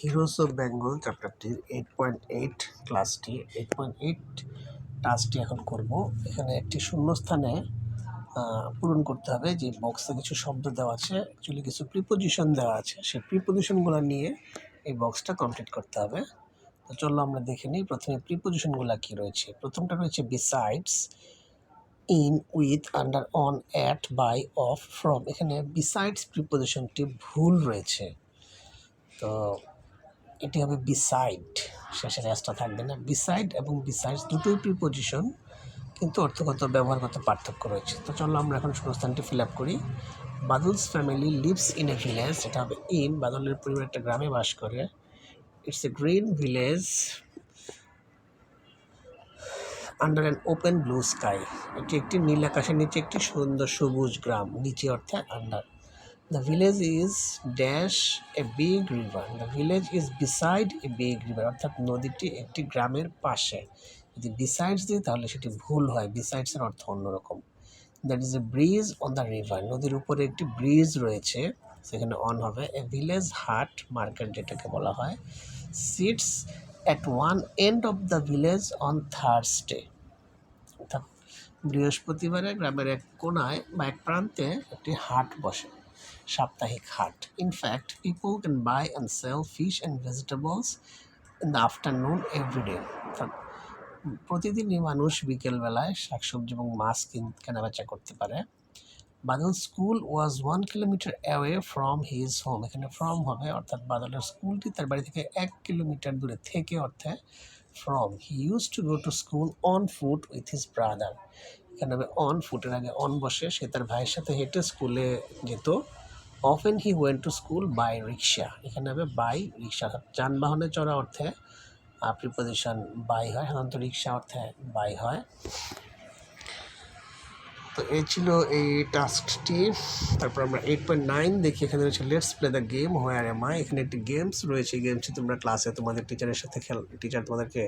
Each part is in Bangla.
হিরোস অফ বেঙ্গল চ্যাপ্টারটির এইট পয়েন্ট এইট ক্লাসটি এইট পয়েন্ট এইট টাস্কটি এখন করব। এখানে একটি শূন্যস্থানে পূরণ করতে হবে যে বক্সে কিছু শব্দ দেওয়া আছে অ্যাকচুয়ালি কিছু প্রিপোজিশন দেওয়া আছে। সেই প্রিপোজিশনগুলো নিয়ে এই বক্সটা কমপ্লিট করতে হবে। তো চলো আমরা দেখে নিই প্রথমে প্রিপোজিশনগুলো কী রয়েছে। প্রথমটা রয়েছে besides in with under on at by of from এখানে বিসাইডস প্রিপোজিশনটি ভুল রয়েছে। তো এটি হবে বিসাইড শেষের অ্যাসটা থাকবে না। বিসাইড এবং বিসাইডস দুটোই প্রিপোজিশন কিন্তু অর্থগত ব্যবহারগত পার্থক্য রয়েছে। তো চলো আমরা এখন শূন্যস্থানটি ফিল আপ করি। Badal's family lives in a village এটা হবে ইন বাদলের পরিবার একটা গ্রামে বাস করে। It's a green village under an open blue sky এটি একটি নীল আকাশের নিচে একটি সুন্দর সবুজ গ্রাম, নিচে অর্থে under the village is dash a big river the village is beside a big river অর্থাৎ নদীটি একটি গ্রামের পাশে। যদি বিসাইডস দিই, তাহলে সেটি ভুল হয়। বিসাইডসের অর্থ অন্যরকম। That is a bridge on the river নদীর উপরে একটি ব্রিজ রয়েছে। সেখানে অন হবে। এ ভিলেজ হাট মার্কেট যেটাকে বলা হয়। Sits at one end of the village on Thursday অর্থাৎ বৃহস্পতিবারে গ্রামের এক কোনায় বা এক প্রান্তে একটি হাট বসে। সাপ্তাহিক হাট। In fact people can buy and sell fish and vegetables in the afternoon every day প্রতিদিনই মানুষ বিকেলবেলায় শাকসবজি এবং মাছ কিন, কেনাবেচা করতে পারে। Badal school was one kilometre away from his home এখানে ফ্রম হবে, অর্থাৎ বাদলের স্কুলটি তার বাড়ি থেকে এক কিলোমিটার দূরে থেকে অর্থে from he use to go to school on foot with his brother এখানে হবে অন ফুটের আগে অন বসে, সে তার ভাইয়ের সাথে হেঁটে স্কুলে যেত। Often he went to school by rickshaw এখানে হবে বাই রিক্সা যানবাহনে চড়া অর্থে প্রিপোজিশন বাই হয়। সাধারণত রিক্সা অর্থে বাই হয়। তো এই ছিল এই টাস্কটি। তারপর আমরা এইট পয়েন্ট নাইন দেখি, এখানে রয়েছে let's play the game where am I এখানে একটি গেমস রয়েছে। গেমসটি তোমরা ক্লাসে তোমাদের টিচারের সাথে খেল টিচার তোমাদেরকে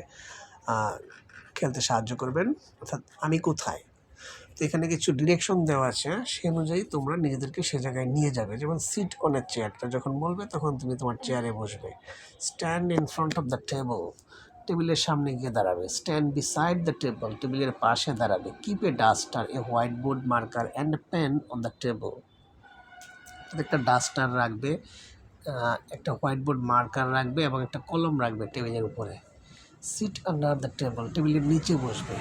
খেলতে সাহায্য করবেন। অর্থাৎ আমি কোথায়? তো এখানে কিছু ডিরেকশন দেওয়া আছে। সে অনুযায়ী তোমরা নিজেদেরকে সে জায়গায় নিয়ে যাবে। যেমন সিট অন চেয়ারটা যখন বলবে তখন তুমি তোমার চেয়ারে বসবে। Stand in front of the table টেবিলের সামনে গিয়ে দাঁড়াবে। স্ট্যান্ড বিসাইড দ্য টেবল টেবিলের পাশে দাঁড়াবে। Keep a duster a white board marker and pen on the table একটা ডাস্টার রাখবে একটা হোয়াইট বোর্ড মার্কার রাখবে এবং একটা কলম রাখবে টেবিলের উপরে। সিট আন্ডার দ্য টেবল টেবিলের নিচে বসবে।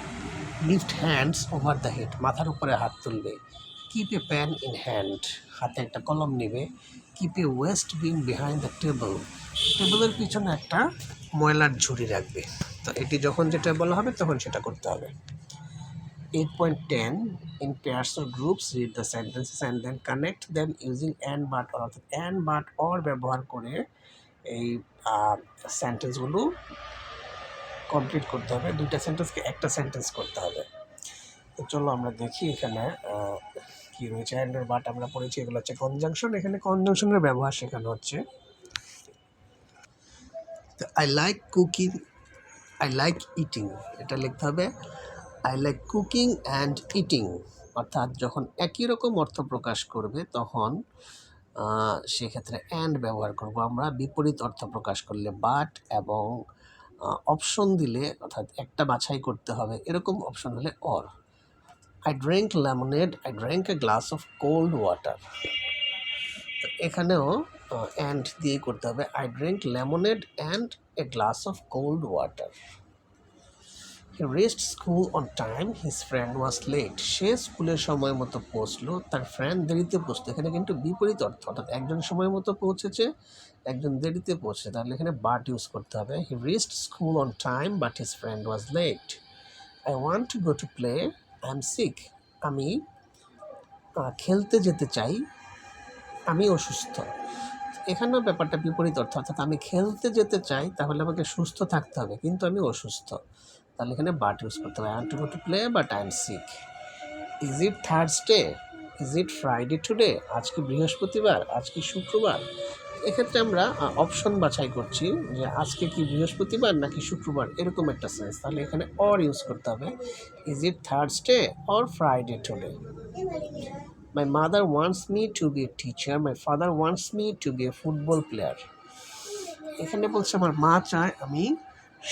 Lift hands over the head মাথার উপরে হাত তুলবে। Keep a pen in hand হাতে একটা কলম নেবে। Keep a waste bin behind the table টেবিলের পিছনে একটা ময়লার ঝুড়ি রাখবে। তো এটি যখন যেটা বলা হবে তখন সেটা করতে হবে। Eight point ten in pairs or groups read the sentences and then connect them using and but or অর্থাৎ অ্যান্ড বাট অর ব্যবহার করে এই সেন্টেন্সগুলো কমপ্লিট করতে হবে। দুইটা সেন্টেন্সকে একটা সেন্টেন্স করতে হবে। তো চলো আমরা দেখি এখানে কী রয়েছে। অ্যান্ড বাট আমরা পড়েছি, এগুলো হচ্ছে কনজাংশন এখানে কনজাংশনের ব্যবহার শেখানো হচ্ছে। I like cooking I like eating এটা লিখতে হবে I like cooking and eating অর্থাৎ যখন একই রকম অর্থ প্রকাশ করবে, তখন সেক্ষেত্রে অ্যান্ড ব্যবহার করব আমরা, বিপরীত অর্থ প্রকাশ করলে বাট এবং অপশন দিলে, অর্থাৎ একটা বাছাই করতে হবে, এরকম অপশন হলে or I drink lemonade I drink a glass of cold water এখানেও অ্যান্ড দিয়ে করতে হবে। I drink lemonade and a glass of cold water he reached school on time his friend was late সে স্কুলের সময় মতো পৌঁছলো। তার ফ্রেন্ড দেরিতে পৌঁছলো এখানে কিন্তু বিপরীত অর্থ। অর্থাৎ একজন সময় মতো পৌঁছেছে, একজন দেরিতে পৌঁছেছে। তাহলে এখানে বাট ইউজ করতে হবে। He reached school on time but his friend was late I want to go to play I am sick আমি খেলতে যেতে চাই। আমি অসুস্থ। এখানেও ব্যাপারটা বিপরীত অর্থ, অর্থাৎ আমি খেলতে যেতে চাই, তাহলে আমাকে সুস্থ থাকতে হবে, কিন্তু আমি অসুস্থ। তাহলে এখানে বাট ইউজ করতে হবে। I to to play but I am sick is it Thursday is it Friday today আজকে বৃহস্পতিবার, আজকে শুক্রবার? এক্ষেত্রে আমরা অপশন বাছাই করছি যে আজকে কি বৃহস্পতিবার নাকি শুক্রবার, এরকম একটা সেন্স তাহলে এখানে অর ইউজ করতে হবে। Is it Thursday or Friday today My mother wants me to be a teacher. My father wants me to be a football player. এখানে বলছে, আমার মা চায় আমি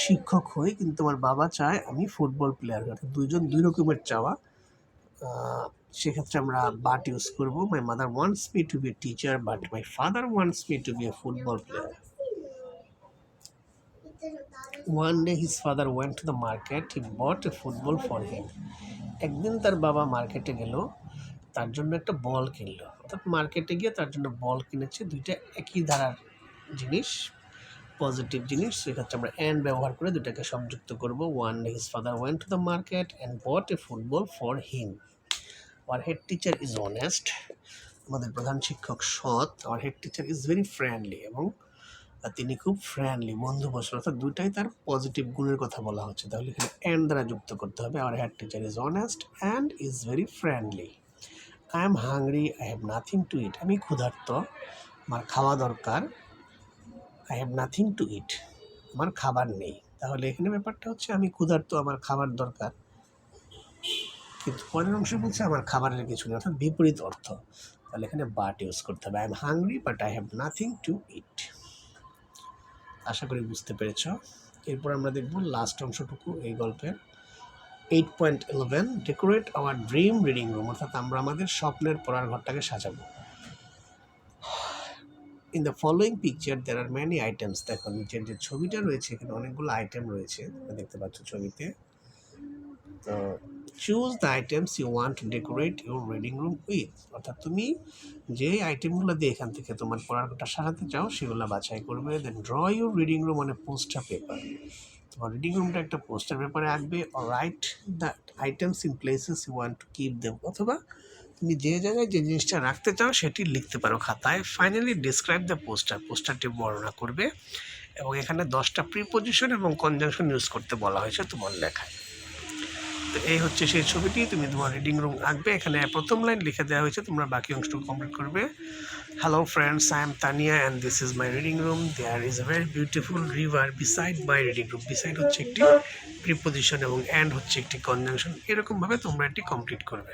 শিক্ষক হই, কিন্তু আমার বাবা চায় আমি ফুটবল প্লেয়ার অর্থাৎ দুইজন দুই রকমের চাওয়া। সেক্ষেত্রে আমরা বাট ইউজ করব। My mother wants me to be a teacher but my father wants me to be a football player one day his father went to the market he bought a football for him একদিন তার বাবা মার্কেটে গেল। তার জন্য একটা বল কিনলো। অর্থাৎ মার্কেটে গিয়ে তার জন্য বল কিনেছে দুইটা একই ধারার জিনিস পজিটিভ জিনিস। সেক্ষেত্রে আমরা অ্যান্ড ব্যবহার করে দুটাকে সংযুক্ত করব। One his father went to the market and bought a football for him our head teacher is honest আমাদের প্রধান শিক্ষক সৎ। Our head teacher is very friendly এবং তিনি খুব ফ্রেন্ডলি বন্ধু বসল অর্থাৎ দুইটাই তার পজিটিভ গুণের কথা বলা হচ্ছে। তাহলে এখানে অ্যান্ড দ্বারা যুক্ত করতে হবে। Our head teacher is honest and is very friendly I am hungry I have nothing to eat আমি ক্ষুধার্ত, আমার খাওয়া দরকার I have nothing to eat আমার খাবার নেই। তাহলে এখানে ব্যাপারটা হচ্ছে আমি ক্ষুধার্ত, আমার খাবার দরকার। কিন্তু পরের অংশে বলছে আমার খাবারের কিছু নেই, অর্থাৎ বিপরীত অর্থ। তাহলে এখানে বাট ইউজ করতে হবে। I am hungry but I have nothing to eat আশা করি বুঝতে পেরেছ। এরপর আমরা দেখব লাস্ট অংশটুকু এই গল্পের। Eight point eleven decorate our dream reading room, অর্থাৎ আমরা আমাদের স্বপ্নের পড়ার ঘরটাকে সাজাবো। In the following picture there are many items দেখো, নিচের যে ছবিটা রয়েছে, এখানে অনেকগুলো আইটেম রয়েছে। দেখতে পাচ্ছ ছবিতে। তো choose the items you want to decorate your reading room with অর্থাৎ তুমি যে আইটেমগুলো দিয়ে এখান থেকে তোমার পড়ার ঘরটা সাজাতে চাও, সেগুলো বাছাই করবে। Then draw your reading room on a poster paper তোমার রিডিং রুমটা একটা পোস্টার পেপারে আঁকবে। Write the items in places you want to keep them অথবা তুমি যে জায়গায় যে জিনিসটা রাখতে চাও, সেটি লিখতে পারো খাতায়। ফাইনালি ডিসক্রাইব দ্য পোস্টার পোস্টারটি বর্ণনা করবে। এবং এখানে দশটা প্রিপোজিশন এবং কনজাংশন ইউজ করতে বলা হয়েছে তোমার লেখায়। তো এই হচ্ছে সেই ছবিটি, তুমি তোমার রিডিং রুম আঁকবে এখানে প্রথম লাইন লিখে দেওয়া হয়েছে, তোমরা বাকি অংশটুকু কমপ্লিট করবে। Hello friends I am Tania and this is my reading room there is a very beautiful river beside my reading room beside হচ্ছে একটি প্রিপোজিশন এবং অ্যান্ড হচ্ছে একটি কনজাংশন এরকমভাবে তোমরা এটি কমপ্লিট করবে।